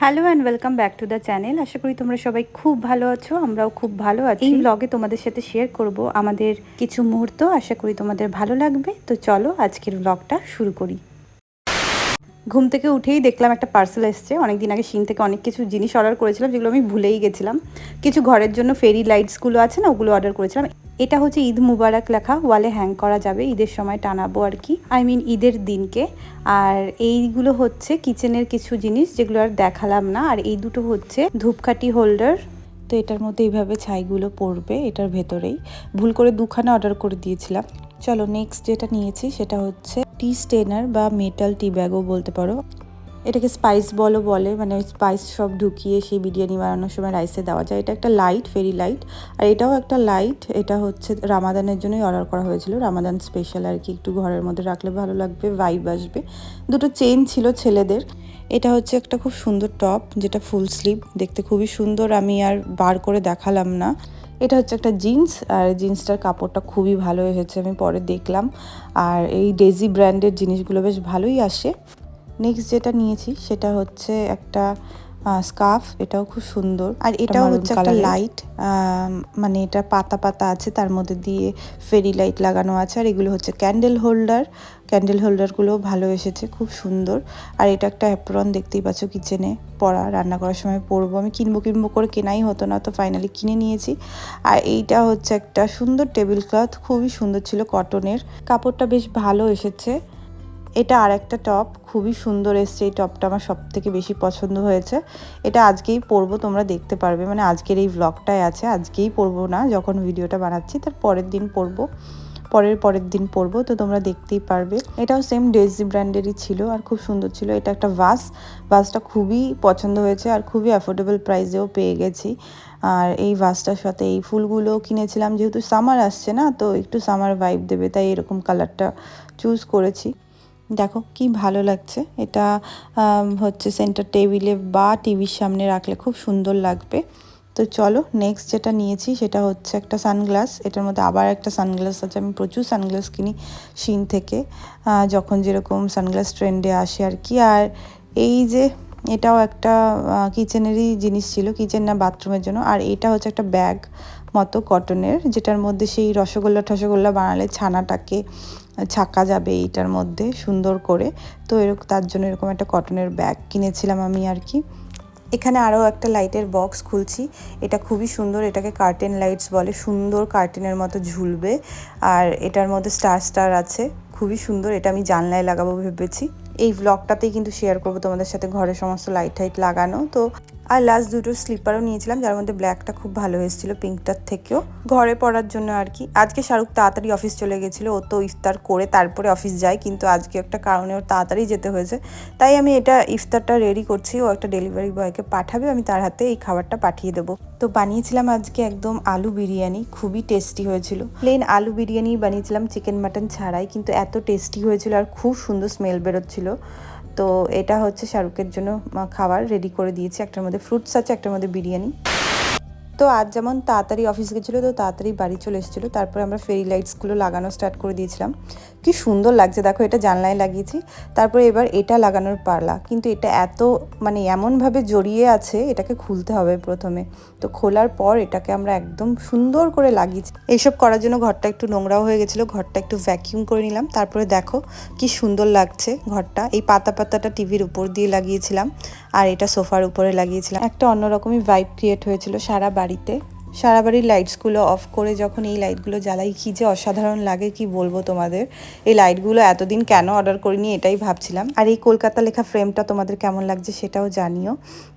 Hello and welcome back to the channel আশা করি তোমরা সবাই খুব ভালো আছো আমরাও খুব ভালো আছি। এই ব্লগে তোমাদের সাথে শেয়ার করব আমাদের কিছু মুহূর্ত আশা করি তোমাদের ভালো লাগবে। তো চলো আজকের ব্লগটা শুরু করি। ঘুম থেকে উঠেই দেখলাম একটা পার্সেল এসছে। অনেকদিন আগে সিন থেকে অনেক কিছু জিনিস অর্ডার করেছিলাম যেগুলো আমি ভুলেই গেছিলাম। কিছু ঘরের জন্য ফেরি লাইটসগুলো আছে না ওগুলো অর্ডার করেছিলাম। এটা হচ্ছে ঈদ মুবারক লেখা, ওয়ালে হ্যাং করা যাবে, ঈদের সময় টানাবো আর কি। আই মিন ঈদের দিনকে। আর এইগুলো হচ্ছে কিচেনের কিছু জিনিস যেগুলো আর দেখালাম না। আর এই দুটো হচ্ছে ধূপকাঠি হোল্ডার তো এটার মধ্যে এইভাবে ছাইগুলো পড়বে, এটার ভেতরেই। ভুল করে দুখানা অর্ডার করে দিয়েছিলাম। চলো নেক্সট যেটা নিয়েছি সেটা হচ্ছে টি স্টেনার বা মেটাল টি ব্যাগও বলতে পারো। এটাকে স্পাইস বলো বলে মানে ওই স্পাইস সব ঢুকিয়ে সেই বিরিয়ানি বানানোর সময় রাইসে দেওয়া যায়। এটা একটা লাইট ফেরি লাইট আর এটাও একটা লাইট এটা হচ্ছে রামাদানের জন্যই অর্ডার করা হয়েছিল। রামাদান স্পেশাল আর কি, একটু ঘরের মধ্যে রাখলে ভালো লাগবে ভাইব আসবে। দুটো চেন ছিল ছেলেদের। এটা হচ্ছে একটা খুব সুন্দর টপ যেটা ফুল স্লিভ দেখতে খুবই সুন্দর, আমি আর বার করে দেখালাম না। এটা হচ্ছে একটা জিন্স আর জিন্সটার কাপড়টা খুবই ভালো এসেছে আমি পরে দেখলাম। আর এই ডেজি ব্র্যান্ডের জিনিসগুলো বেশ ভালোই আসে। নেক্সট যেটা নিয়েছি সেটা হচ্ছে একটা স্কার্ফ এটাও খুব সুন্দর। আর এটাও হচ্ছে একটা লাইট মানে এটা পাতা পাতা আছে তার মধ্যে দিয়ে ফেরি লাইট লাগানো আছে। আর এগুলো হচ্ছে ক্যান্ডেল হোল্ডার ক্যান্ডেল হোল্ডারগুলো ভালো এসেছে খুব সুন্দর। আর এটা একটা অ্যাপ্রন দেখতেই পাচ্ছ কিচেনে পরা রান্না করার সময় পরবো। আমি কিনবো কিনবো করে কেনাই হতো না তো ফাইনালি কিনে নিয়েছি। আর এইটা হচ্ছে একটা সুন্দর টেবিল ক্লথ খুবই সুন্দর ছিল কটনের কাপড়টা বেশ ভালো এসেছে। এটা আর একটা টপ খুবই সুন্দর এসছে এই টপটা আমার সব থেকে বেশি পছন্দ হয়েছে। এটা আজকেই পরবো, তোমরা দেখতে পারবে। মানে আজকের এই ব্লগটাই আছে, আজকেই পরবো না, যখন ভিডিওটা বানাচ্ছি, তার পরের দিন পরবো। পরের পরের দিন পরবো, তো তোমরা দেখতেই পারবে। এটাও সেম ডেজি ব্র্যান্ডেরই ছিল আর খুব সুন্দর ছিল। এটা একটা ভাস, ভাসটা খুবই পছন্দ হয়েছে আর খুবই অ্যাফোর্ডেবল প্রাইসেও পেয়ে গেছি। আর এই ভাসটার সাথে এই ফুলগুলো কিনেছিলাম, যেহেতু সামার আসছে না, তো একটু সামার ভাইব দেবে, তাই এরকম কালারটা চুজ করেছি। দেখো কি ভালো লাগছে। এটা হচ্ছে সেন্টার টেবিলে বা টিভির সামনে রাখলে খুব সুন্দর লাগবে। তো চলো নেক্সট যেটা নিয়েছি সেটা হচ্ছে একটা সানগ্লাস এটার মধ্যে আবার একটা সানগ্লাস আছে। আমি প্রচুর সানগ্লাস কিনি শিন থেকে। যখন যেরকম সানগ্লাস ট্রেন্ডে আসে আর কি। আর এই যে এটাও একটা কিচেনেরই জিনিস ছিল কিচেন না বাথরুমের জন্য। আর এটা হচ্ছে একটা ব্যাগ মতো কটনের যেটার মধ্যে সেই রসগোল্লা ঠসগোল্লা বানালে ছানাটাকে ছাকা যাবে এইটার মধ্যে সুন্দর করে। তো এরকম তার জন্য এরকম একটা কটনের ব্যাগ কিনেছিলাম আমি আর কি। এখানে আরও একটা লাইটের বক্স খুলছি। এটা খুবই সুন্দর, এটাকে কার্টেন লাইটস বলে। সুন্দর কার্টেনের মতো ঝুলবে। আর এটার মধ্যে স্টার স্টার আছে। খুবই সুন্দর, এটা আমি জানলায় লাগাবো ভেবেছি। এই ব্লগটাতেই কিন্তু শেয়ার করব তোমাদের সাথে ঘরে সমস্ত লাইট টাইট লাগানো তো আর লাস্ট দুটো স্লিপারও নিয়েছিলাম, যার মধ্যে ব্ল্যাকটা খুব ভালো এসেছিল পিঙ্কটার থেকেও। ঘরে পড়ার জন্য আর কি। আজকে শাহরুখ তাড়াতাড়ি অফিস চলে গেছিল, ও তো ইফতার করে তারপরে অফিস যায়, কিন্তু আজকে একটা কারণে ওর তাড়াতাড়ি যেতে হয়েছে। তাই আমি এটা ইফতারটা রেডি করছি, ও একটা ডেলিভারি বয়কে পাঠাবে, আমি তার হাতে এই খাবারটা পাঠিয়ে দেবো। তো বানিয়েছিলাম আজকে একদম আলু বিরিয়ানি, খুবই টেস্টি হয়েছিল। প্লেন আলু বিরিয়ানি বানিয়েছিলাম চিকেন মাটন ছাড়াই, কিন্তু এত টেস্টি হয়েছিল আর খুব সুন্দর স্মেল বেরোচ্ছিল। তো এটা হচ্ছে শাহরুখের জন্য খাবার রেডি করে দিয়েছি। একটার মধ্যে ফ্রুটস আছে, একটার মধ্যে বিরিয়ানি। তো আজ যেমন তাড়াতাড়ি অফিস গেছিল, তো তাড়াতাড়ি বাড়ি চলে এসেছিল। তারপরে আমরা ফেরি লাইটসগুলো লাগানো স্টার্ট করে দিয়েছিলাম। কি সুন্দর লাগছে, দেখো এটা জানলায় লাগিয়েছি। তারপরে এবার এটা লাগানোর পারলা কিন্তু এটা এত মানে এমনভাবে জড়িয়ে আছে, এটাকে খুলতে হবে প্রথমে। তো খোলার পর এটাকে আমরা একদম সুন্দর করে লাগিয়েছি। এইসব করার জন্য ঘরটা একটু নোংরাও হয়ে গেছিল, ঘরটা একটু ভ্যাকিউম করে নিলাম। তারপরে দেখো কি সুন্দর লাগছে ঘরটা। এই পাতা পাতাটা টিভির উপর দিয়ে লাগিয়েছিলাম, আর এটা সোফার উপরে লাগিয়েছিলাম। একটা অন্যরকমই ভাইব ক্রিয়েট হয়েছিল, সারা বাড়িতে। সারা বাড়ির লাইটসগুলো অফ করে যখন এই লাইটগুলো জ্বালাই, কী যে অসাধারণ লাগে কি বলব তোমাদের। এই লাইটগুলো এতদিন কেন অর্ডার করিনি এটাই ভাবছিলাম। আর এই কলকাতা লেখা ফ্রেমটা তোমাদের কেমন লাগছে সেটাও জানিও।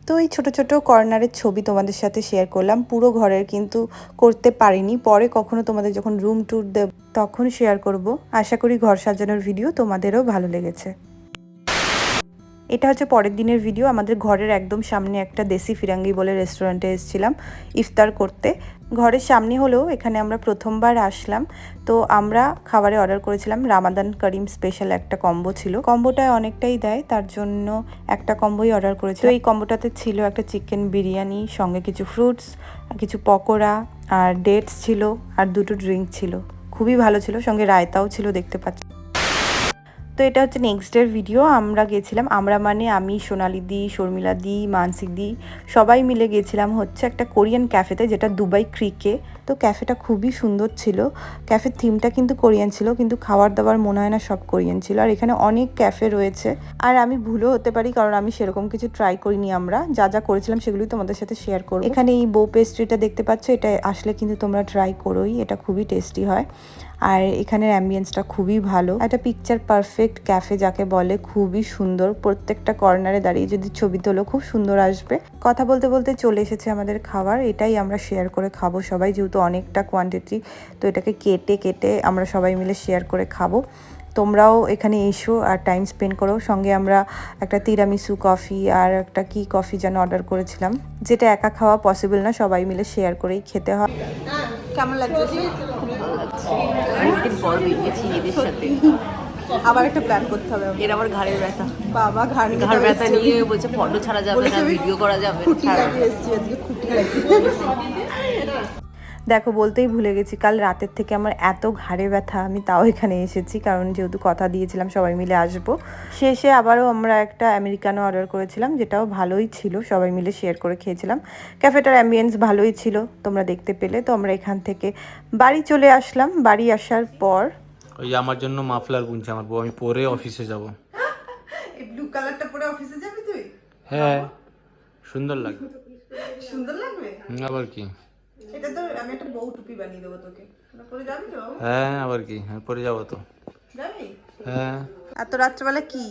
তো এই ছোট ছোট কর্নারের ছবি তোমাদের সাথে শেয়ার করলাম। পুরো ঘরের কিন্তু করতে পারিনি। পরে কখনো তোমাদের যখন রুম ট্যুর দেব, তখন শেয়ার করব। আশা করি ঘর সাজানোর ভিডিও তোমাদেরও ভালো লেগেছে। এটা হচ্ছে পরের দিনের ভিডিও আমাদের ঘরের একদম সামনে একটা দেশি ফিরাঙ্গি বলে রেস্টুরেন্টে এসেছিলাম ইফতার করতে। ঘরের সামনে হলেও এখানে আমরা প্রথমবার আসলাম। তো আমরা খাবারে অর্ডার করেছিলাম রামাদান করিম স্পেশাল একটা কম্বো ছিল। কম্বোটায় অনেকটাই দেয়, তার জন্য একটা কম্বোই অর্ডার করেছিল এই কম্বোটাতে ছিল একটা চিকেন বিরিয়ানি, সঙ্গে কিছু ফ্রুটস কিছু পকোড়া আর ডেটস ছিল আর দুটো ড্রিঙ্ক ছিল। খুবই ভালো ছিল, সঙ্গে রায়তাও ছিল দেখতে পাচ্ছি তো এটা হচ্ছে নেক্সট ডের ভিডিও আমরা গেছিলাম, আমরা মানে আমি, সোনালি দি, শর্মিলা দি, মানসিক দি, সবাই মিলে গেছিলাম হচ্ছে একটা কোরিয়ান ক্যাফেতে যেটা দুবাই ক্রিকে। তো ক্যাফেটা খুবই সুন্দর ছিল, ক্যাফের থিমটা কিন্তু কোরিয়ান ছিল, কিন্তু খাবার দাবার মনে হয় না সব কোরিয়ান ছিল। আর এখানে অনেক ক্যাফে রয়েছে। আর আমি ভুলও হতে পারি, কারণ আমি সেরকম কিছু ট্রাই করিনি আমরা। যা যা করেছিলাম সেগুলোই তোমাদের সাথে শেয়ার করব। এখানে এই বো পেস্ট্রিটা দেখতে পাচ্ছ, এটা আসলে কিন্তু তোমরা ট্রাই করোই, এটা খুবই টেস্টি হয়। আর এখানের অ্যাম্বিয়েন্সটা খুবই ভালো। একটা পিকচার পারফেক্ট ক্যাফে যাকে বলে খুবই সুন্দর। প্রত্যেকটা কর্নারে দাঁড়িয়ে যদি ছবি তোলো, খুব সুন্দর আসবে। কথা বলতে বলতে চলে এসেছে আমাদের খাবার। এটাই আমরা শেয়ার করে খাব সবাই, যেহেতু অনেকটা কোয়ান্টিটি তো এটাকে কেটে কেটে আমরা সবাই মিলে শেয়ার করে খাব। তোমরাও এখানে এসো আর টাইম স্পেন্ড করো। সঙ্গে আমরা একটা তিরামিসু কফি আর একটা কি কফি যেন অর্ডার করেছিলাম, যেটা একা খাওয়া পসিবল না, সবাই মিলে শেয়ার করেই খেতে হয়। কেমন লাগছে? অনেকদিন পর বেরিয়েছি এদের সাথে আবার একটা প্ল্যান করতে হবে এর আবার ঘাড়ের ব্যথা। বাবা ঘাড় ঘাড় ব্যথা নিয়ে বলছে ফটো ছাড়া যাবে না ভিডিও করা যাবে না ছাড়া। দেখো বলতেই ভুলে গেছি কাল রাতের থেকে আমার এত ঘাড়ে ব্যথা আমি তাও এখানে এসেছি কারণ যেহেতু কথা দিয়েছিলাম সবাই মিলে আসব। শেষে আবারও আমরা একটা আমেরিকানো অর্ডার করেছিলাম যেটাও ভালোই ছিল সবাই মিলে শেয়ার করে খেয়েছিলাম। ক্যাফেটার অ্যাম্বিয়েন্স ভালোই ছিল তোমরা দেখতে পেলে তো আমরা এখান থেকে বাড়ি চলে আসলাম। বাড়ি আসার পর ওই আমার জন্য মাফলার বুনছে আমার বউ আমি পরে অফিসে যাব। এই ব্লু কালারটা পরে অফিসে যাবি তুই? হ্যাঁ সুন্দর লাগবে। সুন্দর লাগবে? আবার কি? এটা তো আমি একটা বউ টুপি বানিয়ে দেবো তোকে। পরে যাবি তো হ্যাঁ আবার কি? হ্যাঁ পরে যাব তো। যাবি? হ্যাঁ। এত রাত্রেবেলা কি?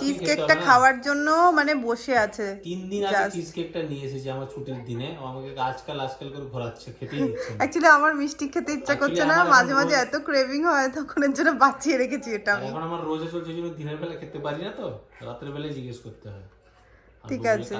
চিজ কেকটা খাওয়ার জন্য মানে বসে আছে। তিন দিন আগে চিজ কেকটা নিয়ে এসেছি আমার ছুটির দিনে। ও আমাকে আজকাল আজকাল করে ঘোরাচ্ছে খেতেই দিচ্ছে অ্যাকচুয়ালি আমার মিষ্টি খেতে ইচ্ছা করছে না। মাঝে মাঝে এত ক্রেভিং হয় তখন এর জন্য বাঁচিয়ে রেখেছি এটা। এখন আমার রোজে চলছে জন্য দিনের বেলা খেতে পারি না তো। রাতের বেলায় জিজ্ঞেস করতে হয়। ঠিক আছে।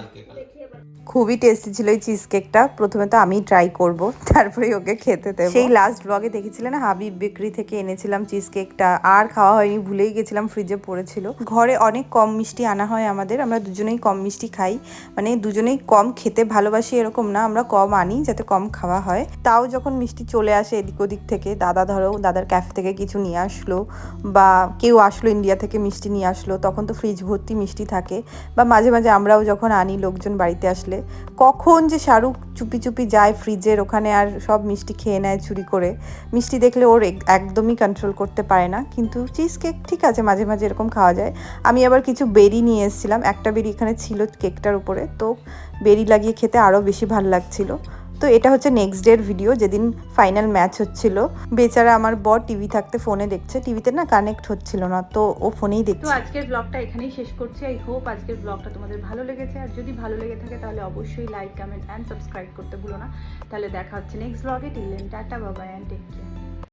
খুবই টেস্টি ছিল এই চিজ কেকটা প্রথমে তো আমি ট্রাই করব তারপরে ওকে খেতে দেবো। সেই লাস্ট ব্লগে দেখেছিলেন হাবিব বেকারি থেকে এনেছিলাম চিজ কেকটা আর খাওয়া হয়নি ভুলেই গেছিলাম ফ্রিজে পড়েছিল। ঘরে অনেক কম মিষ্টি আনা হয় আমাদের আমরা দুজনেই কম মিষ্টি খাই। মানে দুজনেই কম খেতে ভালোবাসি এরকম না আমরা কম আনি যাতে কম খাওয়া হয়। তাও যখন মিষ্টি চলে আসে এদিক ওদিক থেকে দাদা ধরো দাদার ক্যাফে থেকে কিছু নিয়ে আসলো বা কেউ আসলো ইন্ডিয়া থেকে মিষ্টি নিয়ে আসলো তখন তো ফ্রিজ ভর্তি মিষ্টি থাকে। বা মাঝে মাঝে আমরাও যখন আনি, লোকজন বাড়িতে আসলে, কখন যে শাহরুখ চুপি চুপি যায় ফ্রিজের ওখানে আর সব মিষ্টি খেয়ে নেয় চুরি করে, মিষ্টি দেখলে ওর একদমই কন্ট্রোল করতে পারে না। কিন্তু চিজ কেক ঠিক আছে, মাঝে মাঝে এরকম খাওয়া যায়। আমি আবার কিছু বেরি নিয়ে এসেছিলাম, একটা বেরি এখানে ছিল কেকটার উপরে, তো বেরি লাগিয়ে খেতে আরও বেশি ভালো লাগছিল। তো এটা হচ্ছে নেক্সট ডের ভিডিও যেদিন ফাইনাল ম্যাচ হচ্ছিল। বেচারা আমার বর টিভি থাকতে ফোনে দেখছে। টিভিতে না কানেক্ট হচ্ছিল না তো ও ফোনেই দেখছে। তো আজকের ব্লগটা এখানেই শেষ করছি। আই হোপ আজকের ব্লগটা তোমাদের ভালো লেগেছে। আর যদি ভালো লেগে থাকে তাহলে অবশ্যই লাইক কমেন্ট অ্যান্ড সাবস্ক্রাইব করতে ভুলো না। তাহলে দেখা হচ্ছে নেক্সট ব্লগে টিলেন টাটা বাবা অ্যান্ড টেক কেয়ার